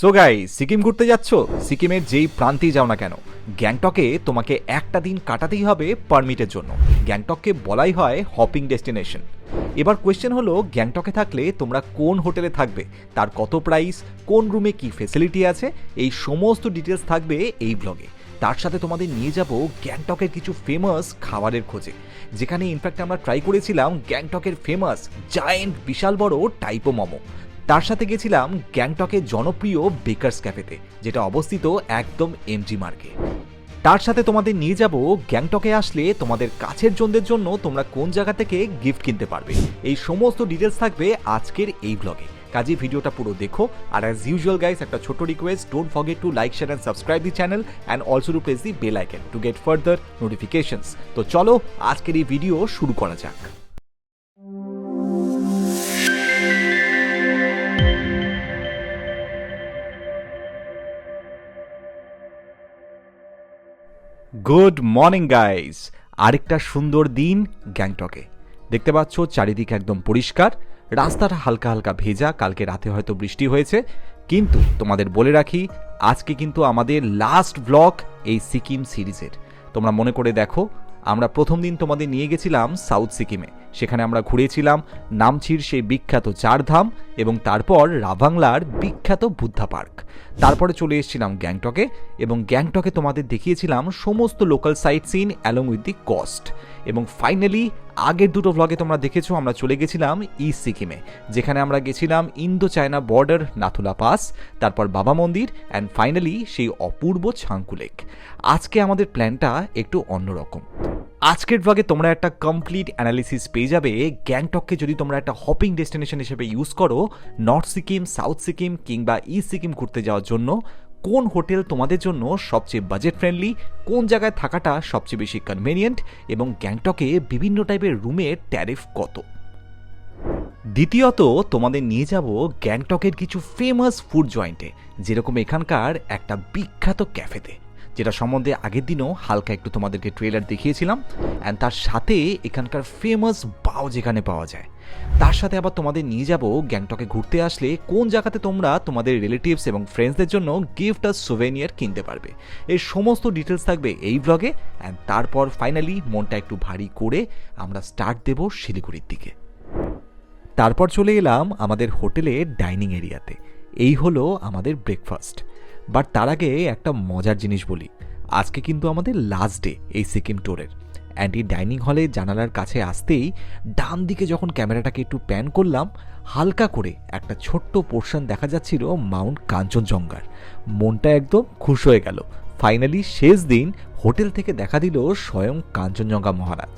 So গাই সিকিম ঘুরতে যাচ্ছ? সিকিমের যেই প্রান্তেই যাও না কেন, গ্যাংটকে তোমাকে একটা দিন কাটাতেই হবে পারমিটের জন্য। গ্যাংটককে বলাই হয় হপিং ডেস্টিনেশন এবার কোয়েশ্চেন হলো, গ্যাংটকে থাকলে তোমরা কোন হোটেলে থাকবে? তার কত প্রাইস কোন রুমে কি ফেসিলিটি আছে? এই সমস্ত ডিটেলস থাকবে এই ব্লগে তার সাথে তোমাদের নিয়ে যাব গ্যাংটকের কিছু ফেমাস খাবারের খোঁজে। যেখানে ইনফ্যাক্ট আমরা ট্রাই করেছিলাম গ্যাংটকের ফেমাস জায়েন্ট বিশাল বড় টাইপো মোমো। তার সাথে গেছিলাম গ্যাংটকের জনপ্রিয় বেকার্স ক্যাফেতে, যেটা অবস্থিত একদম এমজি মার্কে। তার সাথে তোমাদের নিয়ে যাব গ্যাংটকে আসলে তোমাদের কাছের জনদের জন্য তোমরা কোন জায়গা থেকে গিফট কিনতে পারবে। এই সমস্ত ডিটেলস থাকবে আজকের এই ব্লগে কাজে ভিডিওটা পুরো দেখো। আর অ্যাজ ইউজুয়াল গাইস একটা ছোট request don't forget to like share and subscribe the channel and also to press the bell icon to get further notifications তো চলো, আজকের এই ভিডিও শুরু করা যাক। গুড মর্নিং গাইজ আরেকটা সুন্দর দিন গ্যাংটকে। দেখতে পাচ্ছ, চারিদিক একদম পরিষ্কার। রাস্তাটা হালকা হালকা ভেজা, কালকে রাতে হয়তো বৃষ্টি হয়েছে। কিন্তু তোমাদের বলে রাখি, আজকে কিন্তু আমাদের লাস্ট ব্লক এই সিকিম সিরিজের। তোমরা মনে করে দেখো, আমরা প্রথম দিন তোমাদের নিয়ে গেছিলাম সাউথ সিকিমে সেখানে আমরা ঘুরেছিলাম, নামছির সেই বিখ্যাত চারধাম এবং তারপর রাভাংলার বিখ্যাত বুদ্ধা পার্ক। তারপরে চলে এসেছিলাম গ্যাংটকে এবং গ্যাংটকে তোমাদের দেখিয়েছিলাম সমস্ত local sightseeing along with the cost এবং ফাইনালি আগের দুটো ভ্লগে তোমরা দেখেছ, আমরা চলে গেছিলাম ইস্ট সিকিমে যেখানে আমরা গেছিলাম Indo China border Nathula pass তারপর বাবা মন্দির অ্যান্ড ফাইনালি সেই অপূর্ব ছাঙ্কু লেক আজকে আমাদের প্ল্যানটা একটু অন্যরকম। আজকের ব্লগে তোমরা একটা কমপ্লিট অ্যানালিসিস পেয়ে যাবে। গ্যাংটককে যদি তোমরা একটা হপিং ডেস্টিনেশন হিসেবে ইউজ করো নর্থ সিকিম সাউথ সিকিম কিংবা ইস্ট সিকিম ঘুরতে যাওয়ার জন্য, কোন হোটেল তোমাদের জন্য সবচেয়ে বাজেট ফ্রেন্ডলি কোন জায়গায় থাকাটা সবচেয়ে বেশি কনভেনিয়েন্ট এবং গ্যাংটকে বিভিন্ন টাইপের রুমের ট্যারিফ কত? দ্বিতীয়ত, তোমাদের নিয়ে যাব গ্যাংটকের কিছু ফেমাস ফুড জয়েন্টে যেরকম এখানকার একটা বিখ্যাত ক্যাফেতে যেটা সম্বন্ধে আগের দিনও হালকা একটু তোমাদেরকে ট্রেলার দেখিয়েছিলাম অ্যান্ড তার সাথে এখানকার ফেমাস বাও যেখানে পাওয়া যায়। তার সাথে আবার তোমাদের নিয়ে যাব গ্যাংটকে ঘুরতে আসলে কোন জায়গাতে তোমরা তোমাদের রিলেটিভস এবং ফ্রেন্ডসদের জন্য গিফট আর সোভেনিয়ার কিনতে পারবে। এই সমস্ত ডিটেলস থাকবে এই ব্লগে অ্যান্ড তারপর ফাইনালি মনটা একটু ভারী করে আমরা স্টার্ট দেব শিলিগুড়ির দিকে। তারপর চলে এলাম আমাদের হোটেলের ডাইনিং এরিয়াতে এই হলো আমাদের ব্রেকফাস্ট বাট তার আগে একটা মজার জিনিস বলি। আজকে কিন্তু আমাদের লাস্ট ডে এই সিকিম ট্যুরের অ্যান্ড এই ডাইনিং হলে জানালার কাছে আসতেই ডান দিকে যখন ক্যামেরাটাকে একটু প্যান করলাম, হালকা করে একটা ছোট্ট পোর্শন দেখা যাচ্ছিল মাউন্ট কাঞ্চনজঙ্ঘার। মনটা একদম খুশ হয়ে গেল। ফাইনালি শেষ দিন হোটেল থেকে দেখা দিল স্বয়ং কাঞ্চনজঙ্ঘা মহারাজ।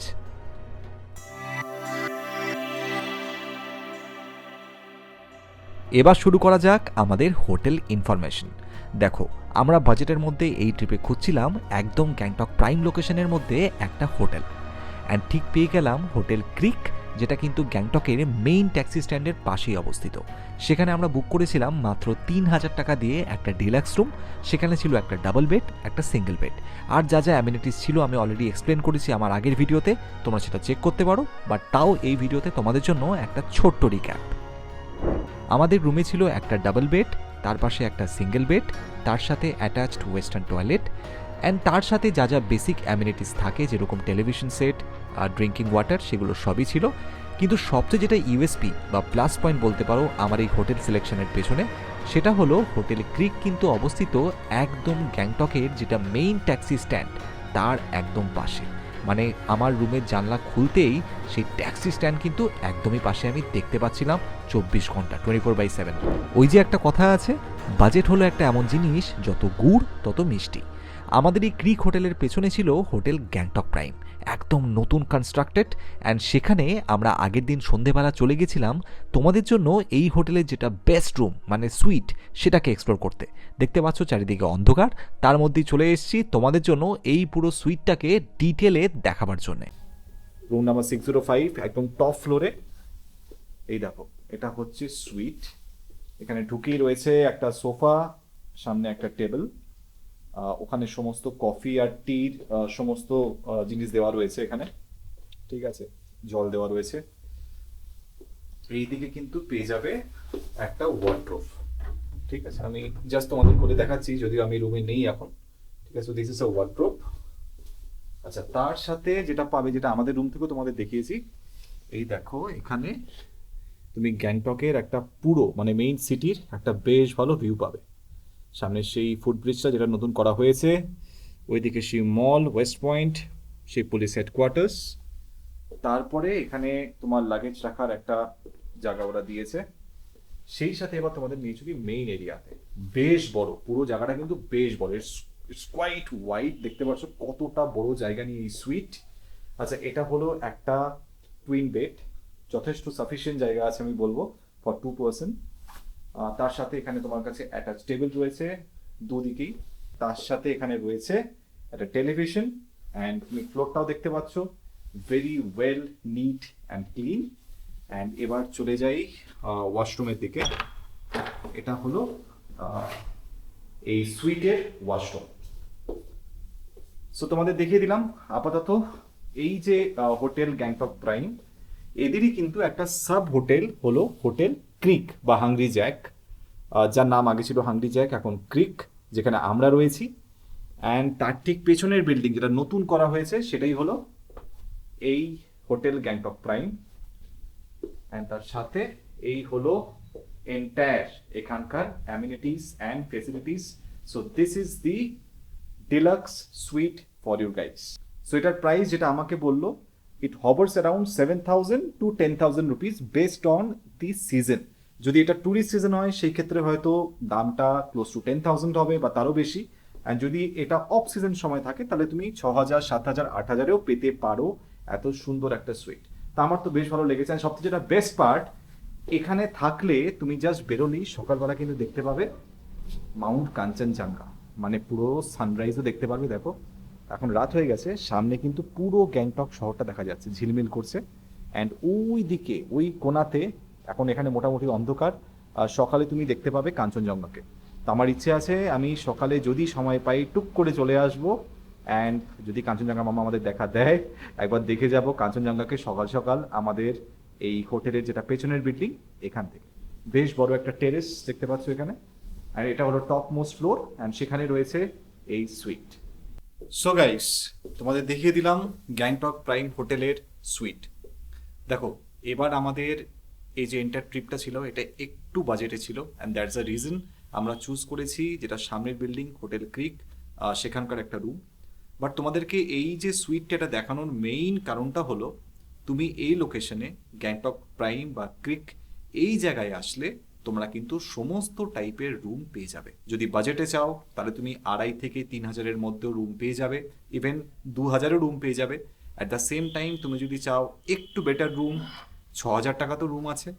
এবার শুরু করা যাক আমাদের হোটেল ইনফরমেশন দেখো, আমরা বাজেটের মধ্যে এই ট্রিপে খুঁজছিলাম একদম গ্যাংটক প্রাইম লোকেশনের মধ্যে একটা হোটেল। অ্যান্ড ঠিক পেয়ে গেলাম হোটেল ক্রিক, যেটা কিন্তু গ্যাংটকের মেইন ট্যাক্সি স্ট্যান্ডের পাশেই অবস্থিত। সেখানে আমরা বুক করেছিলাম মাত্র তিন হাজার টাকা দিয়ে একটা ডিলাক্স রুম সেখানে ছিল একটা ডাবল বেড একটা সিঙ্গেল বেড আর যা যা অ্যামিনিটিস ছিল আমি অলরেডি এক্সপ্লেন করেছি আমার আগের ভিডিওতে, তোমরা সেটা চেক করতে পারো বাট তাও এই ভিডিওতে তোমাদের জন্য একটা ছোট্ট রিক্যাপ আমাদের রুমে ছিল একটা ডাবল বেড তার পাশে একটা সিঙ্গেল বেড তার সাথে অ্যাটাচড ওয়েস্টার্ন টয়লেট অ্যান্ড তার সাথে যা যা বেসিক অ্যামিনিটিস থাকে, যেরকম টেলিভিশন সেট আর ড্রিঙ্কিং ওয়াটার সেগুলো সবই ছিল। কিন্তু সবচেয়ে যেটা ইউএসপি বা প্লাস পয়েন্ট বলতে পারো আমার এই হোটেল সিলেকশনের পেছনে, সেটা হলো হোটেল ক্রিক কিন্তু অবস্থিত একদম গ্যাংটকের যেটা মেইন ট্যাক্সি স্ট্যান্ড তার একদম পাশে। মানে আমার রুমের জানলা খুলতেই সেই ট্যাক্সি স্ট্যান্ড কিন্তু একদমই পাশে আমি দেখতে পাচ্ছিলাম চব্বিশ ঘণ্টা টোয়েন্টি ফোর বাই সেভেন ওই যে একটা কথা আছে বাজেট হলো একটা এমন জিনিস, যত গুড় তত মিষ্টি। আমাদের এই ক্রিক হোটেলের পেছনে ছিল হোটেল গ্যাংটক প্রাইম। একদম নতুন কনস্ট্রাক্টেড অ্যান্ড সেখানে আমরা আগের দিন সন্ধেবেলা চলে গেছিলাম তোমাদের জন্য এই হোটেলের যেটা বেস্ট রুম মানে সুইট সেটাকে এক্সপ্লোর করতে। দেখতে পাচ্ছ চারিদিকে অন্ধকার, তার মধ্যেই চলে এসেছি তোমাদের জন্য এই পুরো সুইটটাকে ডিটেলে দেখাবার জন্যে। Room number six zero five একদম টপ ফ্লোরে এই দেখো, এটা হচ্ছে সুইট এখানে ঢুকেই রয়েছে একটা সোফা সামনে একটা টেবিল ওখানে সমস্ত কফি আর টির সমস্ত জিনিস দেওয়া রয়েছে এখানে। ঠিক আছে? জল দেওয়া রয়েছে। এইদিকে কিন্তু পেয়ে যাবে একটা ওয়ার্ড্রোফ ঠিক আছে? আমি জাস্ট তোমাদের করে দেখাচ্ছি, যদিও আমি রুমে নেই এখন। ঠিক আছে? দিস ইজ আ ওয়ার্ড্রোপ আচ্ছা তার সাথে যেটা পাবে, যেটা আমাদের রুম থেকেও তোমাদের দেখিয়েছি, এই দেখো, এখানে তুমি গ্যাংটকের একটা পুরো মানে মেইন সিটির একটা বেশ ভালো ভিউ পাবে। সামনে সেই ফুটব্রিজটা যেটা নতুন করা হয়েছে। ওইদিকে সেই মল ওয়েস্ট পয়েন্ট সেই পুলিশ হেডকোয়ার্টার্স তারপরে এখানে তোমার লাগেজ রাখার একটা জায়গা ওরা দিয়েছে। সেই সাথে এবার তোমাদের নিয়ে চলি মেইন এরিয়াতে বেশ বড়, পুরো জায়গাটা কিন্তু বেশ বড়। ইটস কোয়াইট ওয়াইড দেখতে পাচ্ছ কতটা বড় জায়গা নিয়ে এই সুইট আচ্ছা এটা হলো একটা টুইন বেড যথেষ্ট সাফিসিয়েন্ট জায়গা আছে আমি বলব ফর টু পার্সন তার সাথে এখানে তোমার কাছে অ্যাটাচ টেবিল রয়েছে। দুদিকেই। তার সাথে এখানে রয়েছে একটা টেলিভিশন অ্যান্ড তুমি ফ্লোরটাও দেখতে পাচ্ছ। Very well neat and clean and এবার চলে যাই ওয়াশরুমের দিকে। এটা হলো এই সুইটের ওয়াশরুম সো তোমাদের দেখিয়ে দিলাম, আপাতত এই যে হোটেল গ্যাংটক প্রাইম এদেরই কিন্তু একটা সাব হোটেল হলো হোটেল ক্রিক বা হাংরি জ্যাক যার নাম আগে ছিল হাংরি জ্যাক এখন ক্রিক যেখানে আমরা রয়েছি। অ্যান্ড তার ঠিক পেছনের বিল্ডিং যেটা নতুন করা হয়েছে, সেটাই হলো এই হোটেল গ্যাংটক প্রাইম অ্যান্ড তার সাথে এই হলো এন্টায়ার এখানকার amenities and facilities so this is the deluxe suite for your guides so এটার প্রাইস যেটা আমাকে বলল it hovers around seven thousand to ten thousand rupees based on the season যদি এটা ট্যুরিস্ট সিজন হয়, সেই ক্ষেত্রে হয়তো দামটা ক্লোজ টু টেন থাউজেন্ড হবে বা তারও বেশি। অ্যান্ড যদি এটা অফ সিজন সময় থাকে, তাহলে তুমি ছ হাজার সাত হাজার আট হাজারেও পেতে পারো এত সুন্দর একটা সুইট তা আমার তো বেশ ভালো লেগেছে। আর সবথেকে যেটা বেস্ট পার্ট এখানে থাকলে তুমি জাস্ট বেরোলেই সকালবেলা কিন্তু দেখতে পাবে মাউন্ট কাঞ্চনজঙ্ঘা মানে পুরো সানরাইজও দেখতে পারবে, দেখো। এখন রাত হয়ে গেছে, সামনে কিন্তু পুরো গ্যাংটক শহরটা দেখা যাচ্ছে, ঝিলমিল করছে। অ্যান্ড ওই দিকে ওই কোনাতে এখন এখানে মোটামুটি অন্ধকার। সকালে তুমি দেখতে পাবে কাঞ্চনজঙ্ঘাকে। তো আমার ইচ্ছে আছে, আমি সকালে যদি সময় পাই, টুক করে চলে আসব। অ্যান্ড যদি কাঞ্চনজঙ্ঘা মামা আমাদের দেখা দেয়, একবার দেখে যাব কাঞ্চনজঙ্ঘাকে সকাল সকাল আমাদের এই হোটেলের যেটা পেছনের বিল্ডিং এখান থেকে। বেশ বড় একটা টেরেস দেখতে পাচ্ছ এখানে। আর এটা হলো টপ মোস্ট ফ্লোর অ্যান্ড সেখানে রয়েছে এই সুইট সো গাইস তোমাদের দেখিয়ে দিলাম গ্যাংটক প্রাইম হোটেলের সুইট দেখো, এবার আমাদের এই যে এন্টার ট্রিপটা ছিল, এটা একটু বাজেটে ছিল অ্যান্ড দ্যাটস আ রিজন আমরা চুজ করেছি যেটা সামনের বিল্ডিং হোটেল ক্রিক সেখানকার একটা রুম বাট তোমাদেরকে এই যে সুইটটা এটা দেখানোর মেইন কারণটা হলো, তুমি এই লোকেশনে গ্যাংটক প্রাইম বা ক্রিক এই জায়গায় আসলে তোমরা কিন্তু সমস্ত টাইপের রুম পেয়ে যাবে। যদি বাজেটে চাও, তাহলে তুমি আড়াই থেকে তিন হাজারের মধ্যেও রুম পেয়ে যাবে। ইভেন দু হাজারও রুম পেয়ে যাবে। অ্যাট দ্য সেম টাইম তুমি যদি চাও একটু বেটার রুম ছ হাজার টাকা তো রুম আছে।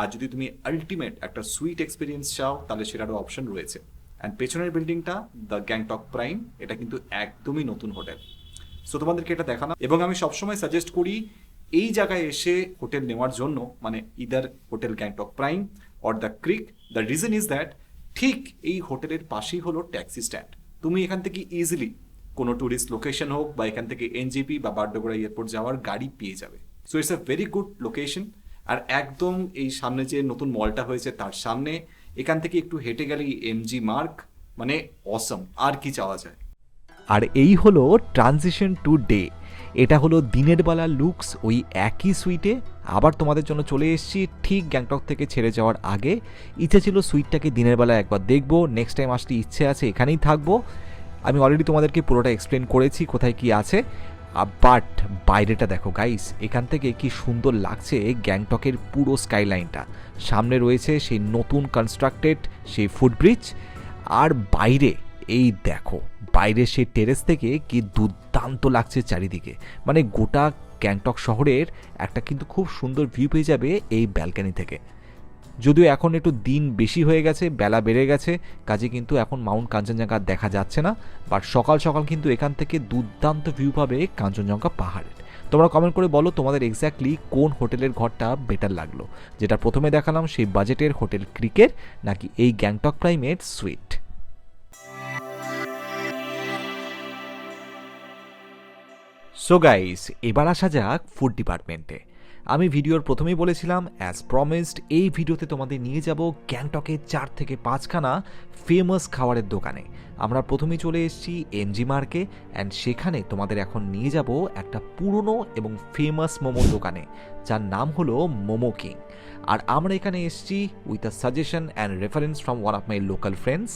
আর যদি তুমি আলটিমেট একটা সুইট এক্সপিরিয়েন্স চাও, তাহলে সেটারও অপশন রয়েছে। অ্যান্ড পেছনের বিল্ডিংটা দ্য গ্যাংটক প্রাইম এটা কিন্তু একদমই নতুন হোটেল সো তোমাদেরকে এটা দেখানো এবং আমি সবসময় সাজেস্ট করি, এই জায়গায় এসে হোটেল নেওয়ার জন্য মানে either hotel Gangtok prime or the creek the reason is that ঠিক এই হোটেলের পাশেই হলো ট্যাক্সি স্ট্যান্ড তুমি এখান থেকে ইজিলি কোনো ট্যুরিস্ট লোকেশন হোক বা এখান থেকে এনজিপি বা বারডোগরা এয়ারপোর্ট যাওয়ার গাড়ি পেয়ে যাবে। So it's a very good location আর একদম এই সামনে যে নতুন মলটা হয়েছে, তার সামনে এখান থেকে একটু হেঁটে গেলেই এমজি মার্ক মানে অসম আর কি চাওয়া যায়। আর এই হলো ট্রানজিশন টু ডে এটা হলো দিনের বেলা লুকস ওই একই সুইটে আবার তোমাদের জন্য চলে এসেছি, ঠিক গ্যাংটক থেকে ছেড়ে যাওয়ার আগে। ইচ্ছে ছিল সুইটটাকে দিনের বেলা একবার দেখব নেক্সট টাইম আসলে ইচ্ছে আছে এখানেই থাকব। আমি অলরেডি তোমাদেরকে পুরোটা এক্সপ্লেন করেছি, কোথায় কি আছে। বাট বাইরেটা দেখো গাইস এখান থেকে কি সুন্দর লাগছে গ্যাংটকের পুরো স্কাইলাইনটা সামনে রয়েছে সেই নতুন কনস্ট্রাক্টেড সেই ফুটব্রিজ আর বাইরে, এই দেখো, বাইরে সেই টেরেস থেকে কি দুর্দান্ত লাগছে চারিদিকে। মানে গোটা গ্যাংটক শহরের একটা কিন্তু খুব সুন্দর ভিউ পেয়ে যাবে এই ব্যালকানি থেকে। যদিও এখন একটু দিন বেশি হয়ে গেছে, বেলা বেড়ে গেছে, কাজে কিন্তু এখন মাউন্ট কাঞ্চনজঙ্ঘা দেখা যাচ্ছে না বাট সকাল সকাল কিন্তু এখান থেকে দুর্দান্ত ভিউ পাবে কাঞ্চনজঙ্ঘা পাহাড়ের তোমরা কমেন্ট করে বলো তোমাদের এক্স্যাক্টলি কোন হোটেলের ঘরটা বেটার লাগল। যেটা প্রথমে দেখালাম সেই বাজেটের হোটেল ক্রিকেট, নাকি এই গ্যাংটক প্রাইমের সুইট সো গাইস এবার আসা যাক ফুড ডিপার্টমেন্টে আমি ভিডিওর প্রথমেই বলেছিলাম অ্যাজ প্রমিসড এই ভিডিওতে তোমাদের নিয়ে যাব গ্যাংটকের চার থেকে পাঁচখানা ফেমাস খাবারের দোকানে। আমরা প্রথমেই চলে এসেছি এমজি মার্কে অ্যান্ড সেখানে তোমাদের এখন নিয়ে যাব একটা পুরনো এবং ফেমাস মোমোর দোকানে, যার নাম হলো মোমো কিং। আর আমরা এখানে এসেছি with a suggestion and reference from one of my local friends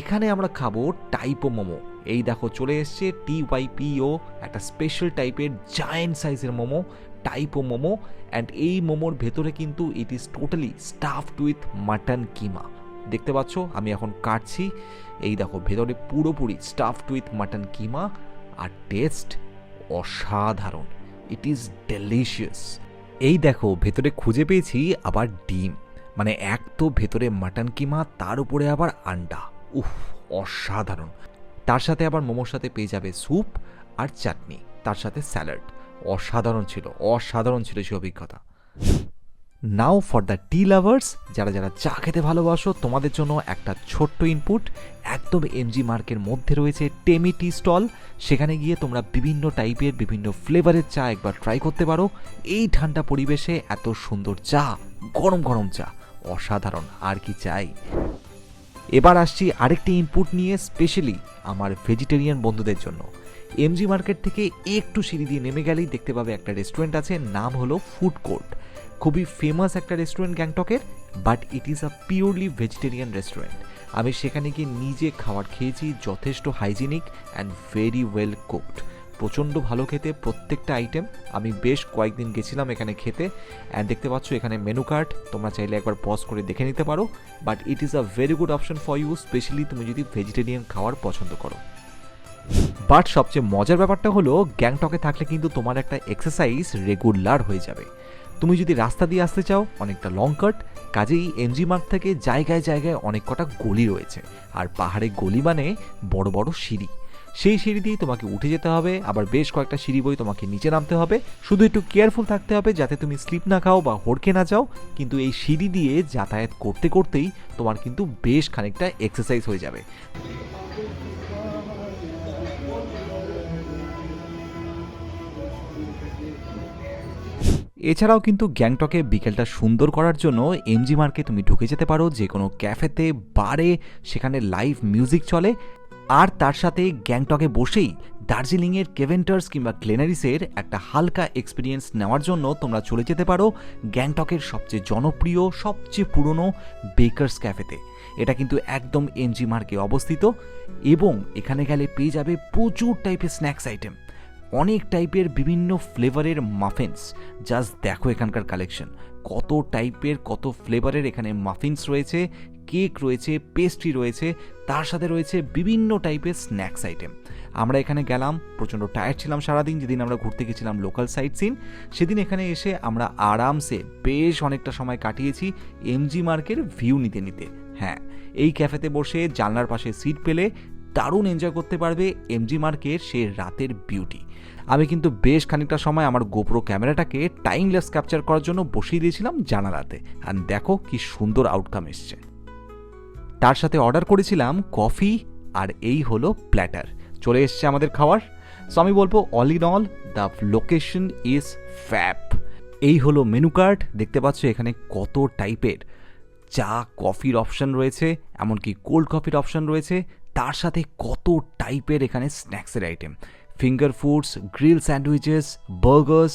এখানে আমরা খাব টাইপো মোমো। এই দেখো, চলে এসছে টি ওয়াই পিও একটা স্পেশাল টাইপের জায়েন্ট সাইজের মোমো টাইপো মোমো অ্যান্ড এই মোমোর ভেতরে কিন্তু it is totally stuffed with mutton keema দেখতে পাচ্ছ? আমি এখন কাটছি। এই দেখো, ভেতরে পুরোপুরি স্টাফড উইথ মাটন কিমা আর টেস্ট অসাধারণ। ইট ইজ ডেলিশিয়াস এই দেখো, ভেতরে খুঁজে পেয়েছি আবার ডিম। মানে এক তো ভেতরে মাটন কিমা তার উপরে আবার আন্ডা। উফ, অসাধারণ। তার সাথে আবার মোমোর সাথে পেয়ে যাবে স্যুপ আর চাটনি তার সাথে স্যালাড অসাধারণ ছিল অসাধারণ ছিল সেই অভিজ্ঞতা। Now for the tea lovers যারা যারা চা খেতে ভালোবাসো, তোমাদের জন্য একটা ছোট্ট ইনপুট একদম এমজি মার্কের মধ্যে রয়েছে টেমি টি স্টল সেখানে গিয়ে তোমরা বিভিন্ন টাইপের বিভিন্ন ফ্লেভারের চা একবার ট্রাই করতে পারো। এই ঠান্ডা পরিবেশে এত সুন্দর চা, গরম গরম চা, অসাধারণ। আর কি চাই? এবার আসছি আরেকটি ইনপুট নিয়ে স্পেশালি আমার ভেজিটেরিয়ান বন্ধুদের জন্য। এমজি মার্কেট থেকে একটু সিঁড়ি দিয়ে নেমে গেলেই দেখতে পাবে একটা রেস্টুরেন্ট আছে, নাম হলো ফুড কোর্ট খুবই ফেমাস একটা রেস্টুরেন্ট গ্যাংটকের but it is a purely vegetarian restaurant আমি সেখানে গিয়ে নিজে খাবার খেয়েছি, যথেষ্ট hygienic and very well cooked প্রচণ্ড ভালো খেতে প্রত্যেকটা আইটেম আমি বেশ কয়েকদিন গেছিলাম এখানে খেতে অ্যান্ড দেখতে পাচ্ছ এখানে মেনু কার্ড তোমরা চাইলে একবার পজ করে দেখে নিতে পারো। But it is a very good option for you specially তুমি যদি ভেজিটেরিয়ান খাওয়ার পছন্দ করো। বাট সবচেয়ে মজার ব্যাপারটা হলো, গ্যাংটকে থাকলে কিন্তু তোমার একটা এক্সারসাইজ রেগুলার হয়ে যাবে। তুমি যদি রাস্তা দিয়ে আসতে চাও, অনেকটা লং কাট কাজেই এমজি মার্ক থেকে জায়গায় জায়গায় অনেক কটা গলি রয়েছে। আর পাহাড়ে গলি মানে বড় বড় সিঁড়ি। সেই সিঁড়ি দিয়ে তোমাকে উঠে যেতে হবে, আবার বেশ কয়েকটা সিঁড়ি বই তোমাকে নিচে নামতে হবে। শুধু একটু কেয়ারফুল থাকতে হবে যাতে তুমি স্লিপ না খাও বা হড়কে না যাও। কিন্তু এই সিঁড়ি দিয়ে যাতায়াত করতে করতেই তোমার কিন্তু বেশ খানিকটা এক্সারসাইজ হয়ে যাবে। এছাড়াও কিন্তু গ্যাংটকে বিকেলটা সুন্দর করার জন্য এমজি মার্কে তুমি ঢুকে যেতে পারো, যে কোনো ক্যাফেতে, বারে, সেখানে লাইভ মিউজিক চলে। আর তার সাথে গ্যাংটকে বসেই দার্জিলিংয়ের কেভেন্টার্স কিংবা গ্লেনারিসের একটা হালকা এক্সপিরিয়েন্স নেওয়ার জন্য তোমরা চলে যেতে পারো গ্যাংটকের সবচেয়ে জনপ্রিয়, সবচেয়ে পুরনো বেকার্স ক্যাফেতে এটা কিন্তু একদম এমজি মার্কে অবস্থিত এবং এখানে গেলে পেয়ে যাবে প্রচুর টাইপের স্ন্যাক্স আইটেম অনেক টাইপের বিভিন্ন ফ্লেভারের মাফিনস জাস্ট দেখো এখানকার কালেকশন কত টাইপের, কত ফ্লেভারের এখানে মাফিনস রয়েছে কেক রয়েছে পেস্ট্রি রয়েছে, তার সাথে রয়েছে বিভিন্ন টাইপের স্ন্যাক্স আইটেম আমরা এখানে গেলাম, প্রচণ্ড টায়ার্ড ছিলাম সারাদিন, যেদিন আমরা ঘুরতে গেছিলাম লোকাল সাইট সিন সেদিন এখানে এসে আমরা আরামসে বেশ অনেকটা সময় কাটিয়েছি এমজি মার্কের ভিউ নিতে নিতে। হ্যাঁ এই ক্যাফেতে বসে জানলার পাশে সিট পেলে দারুণ এনজয় করতে পারবে এমজি মার্কের সে রাতের বিউটি আমি কিন্তু বেশ খানিকটা সময় আমার গোপ্রো ক্যামেরাটাকে টাইমলেস ক্যাপচার করার জন্য বসিয়ে দিয়েছিলাম জানালাতে। আর দেখো কি সুন্দর আউটকাম এসছে। তার সাথে অর্ডার করেছিলাম কফি আর এই হলো প্ল্যাটার চলে এসছে আমাদের খাওয়ার। সো আমি বলব all in all the location is fab এই হলো মেনু কার্ড দেখতে পাচ্ছ এখানে কত টাইপের চা কফির অপশন রয়েছে, এমনকি কোল্ড কফির অপশন রয়েছে। তার সাথে কত টাইপের এখানে স্ন্যাক্সের item finger foods grill sandwiches burgers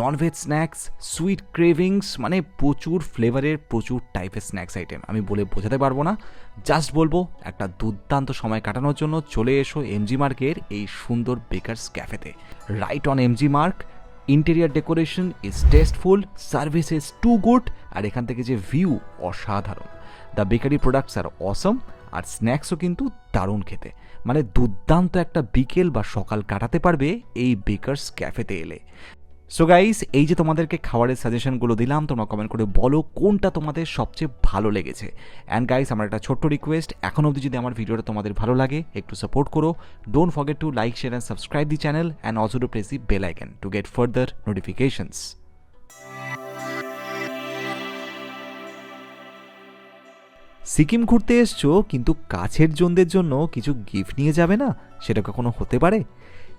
non veg snacks sweet cravings মানে প্রচুর ফ্লেভারের প্রচুর টাইপের স্ন্যাক্স আইটেম আমি বলে বোঝাতে পারব না। জাস্ট বলব, একটা দুর্দান্ত সময় কাটানোর জন্য চলে এসো এমজি মার্কের এই সুন্দর বেকার্স ক্যাফেতে right on MG Marg interior decoration is tasteful service is too good আর এখান থেকে যে ভিউ অসাধারণ। The bakery products are awesome আর স্ন্যাক্সও কিন্তু দারুণ খেতে। মানে দুর্দান্ত একটা বিকেল বা সকাল কাটাতে পারবে এই বেকার্স ক্যাফেতে এলে। সো গাইস এই যে তোমাদেরকে খাবারের সাজেশনগুলো দিলাম, তোমরা কমেন্ট করে বলো কোনটা তোমাদের সবচেয়ে ভালো লেগেছে। অ্যান্ড গাইস আমার একটা ছোট্ট রিকোয়েস্ট এখন অবধি যদি আমার ভিডিওটা তোমাদের ভালো লাগে, একটু সাপোর্ট করো। Don't forget to like share and subscribe the channel and also to press the bell icon to get further notifications Sikkim ঘুরতে এসছো, কিন্তু কাছের জনদের জন্য কিছু গিফট নিয়ে যাবে না? সেটা কখনো হতে পারে?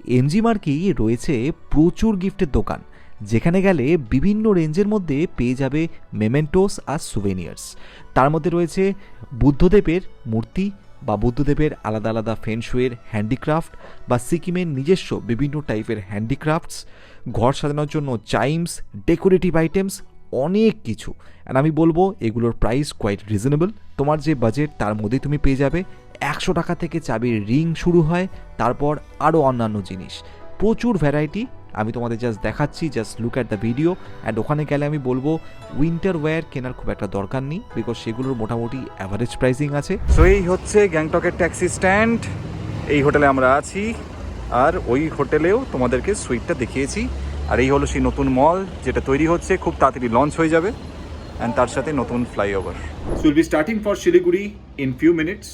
এমজি মার্কি রয়েছে প্রচুর গিফটের দোকান, যেখানে গেলে বিভিন্ন রেঞ্জের মধ্যে পেয়ে যাবে মেমেন্টোস আর সুভেনিয়ার্স তার মধ্যে রয়েছে বুদ্ধদেবের মূর্তি বা বুদ্ধদেবের আলাদা আলাদা ফেনশুয়ের হ্যান্ডিক্রাফট বা সিকিমের নিজস্ব বিভিন্ন টাইপের হ্যান্ডিক্রাফটস ঘর সাজানোর জন্য চাইমস ডেকোরেটিভ আইটেমস অনেক কিছু। অ্যান্ড আমি বলব এগুলোর প্রাইস কোয়াইট রিজনেবল তোমার যে বাজেট তার মধ্যেই তুমি পেয়ে যাবে একশো টাকা থেকে চাবির রিং শুরু হয় তারপর আরও অন্যান্য জিনিস। প্রচুর ভ্যারাইটি আমি তোমাদের জাস্ট দেখাচ্ছি just look at the video and ওখানে গেলে আমি বলব উইন্টার ওয়্যার কেনার খুব একটা দরকার নেই বিকজ সেগুলোর মোটামুটি অ্যাভারেজ প্রাইসিং আছে। সো এই হচ্ছে গ্যাংটকের ট্যাক্সি স্ট্যান্ড এই হোটেলে আমরা আছি আর ওই হোটেলেও তোমাদেরকে সুইটটা দেখিয়েছি। আর এই হলো সেই নতুন মল যেটা তৈরি হচ্ছে খুব তাড়াতাড়ি লঞ্চ হয়ে যাবে অ্যান্ড তার সাথে নতুন flyover so will be starting for Siliguri in few minutes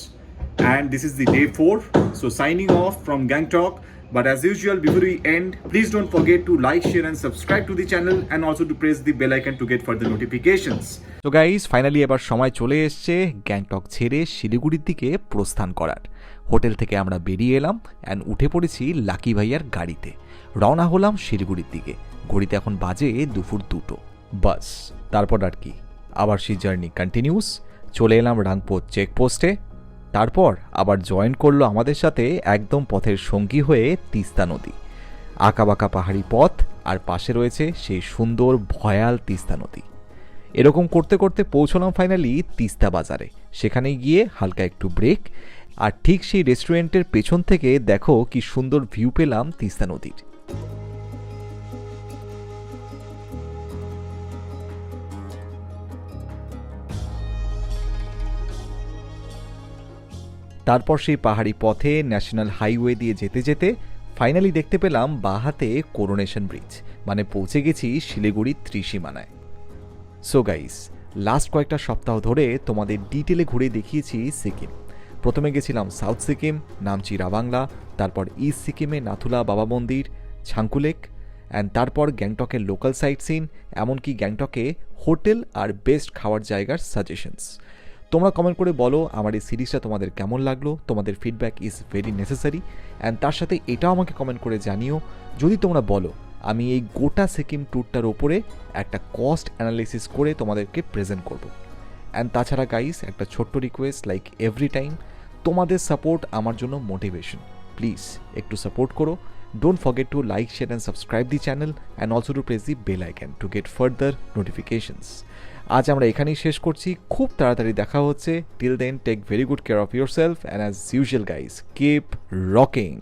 and this is the day four so signing off from Gangtok But as usual, before we end, please don't forget to like, share, and subscribe to the channel and also to press the bell icon to get further notifications. তো guys finally এবার সময় চলে এসছে গ্যাংটক ছেড়ে শিলিগুড়ির দিকে প্রস্থান করার। হোটেল থেকে আমরা বেরিয়ে এলাম অ্যান্ড উঠে পড়েছি লাকি ভাইয়ার গাড়িতে। রওনা হলাম শিলিগুড়ির দিকে। ঘড়িতে এখন বাজে দুপুর দুটো। বাস তারপর আর কি। আবার সেই জার্নি কন্টিনিউস চলে এলাম রাংপুর চেকপোস্টে তারপর আবার জয়েন করল আমাদের সাথে একদম পথের সঙ্গী হয়ে তিস্তা নদী। আঁকাবাঁকা পাহাড়ি পথ আর পাশে রয়েছে সেই সুন্দর, ভয়াল তিস্তা নদী। এরকম করতে করতে পৌঁছলাম ফাইনালি তিস্তা বাজারে। সেখানে গিয়ে হালকা একটু ব্রেক আর ঠিক সেই রেস্টুরেন্টের পেছন থেকে দেখো কি সুন্দর ভিউ পেলাম তিস্তা নদীর। তারপর সেই পাহাড়ি পথে ন্যাশনাল হাইওয়ে দিয়ে যেতে যেতে ফাইনালি দেখতে পেলাম বাহাতে করোনেশন ব্রিজ মানে পৌঁছে গেছি শিলিগুড়ির ত্রিসীমানায়। সো গাইস লাস্ট কয়েকটা সপ্তাহ ধরে তোমাদের ডিটেলে ঘুরে দেখিয়েছি সিকিম। প্রথমে গেছিলাম সাউথ সিকিম নামচি রাবাংলা তারপর ইস্ট সিকিমে নাথুলা বাবা মন্দির ছাঙ্কুলেক অ্যান্ড তারপর গ্যাংটকের লোকাল সাইট সিন এমনকি গ্যাংটকে হোটেল আর বেস্ট খাওয়ার জায়গার সাজেশনস তোমরা কমেন্ট করে বলো আমার এই সিরিজটা তোমাদের কেমন লাগল? তোমাদের feedback is very necessary and তার সাথে এটাও আমাকে কমেন্ট করে জানিও। যদি তোমরা বলো, আমি এই গোটা সিকিম ট্যুরটার ওপরে একটা কস্ট অ্যানালিসিস করে তোমাদেরকে প্রেজেন্ট করব। অ্যান্ড তাছাড়া গাইস একটা ছোট্ট রিকোয়েস্ট লাইক এভরি টাইম তোমাদের সাপোর্ট আমার জন্য মোটিভেশন প্লিজ একটু সাপোর্ট করো। Don't forget to like share and subscribe the channel and also to press the bell icon to get further notifications আজ আমরা এখানেই শেষ করছি। খুব তাড়াতাড়ি দেখা হচ্ছে। Till then take very good care of yourself and as usual guys keep rocking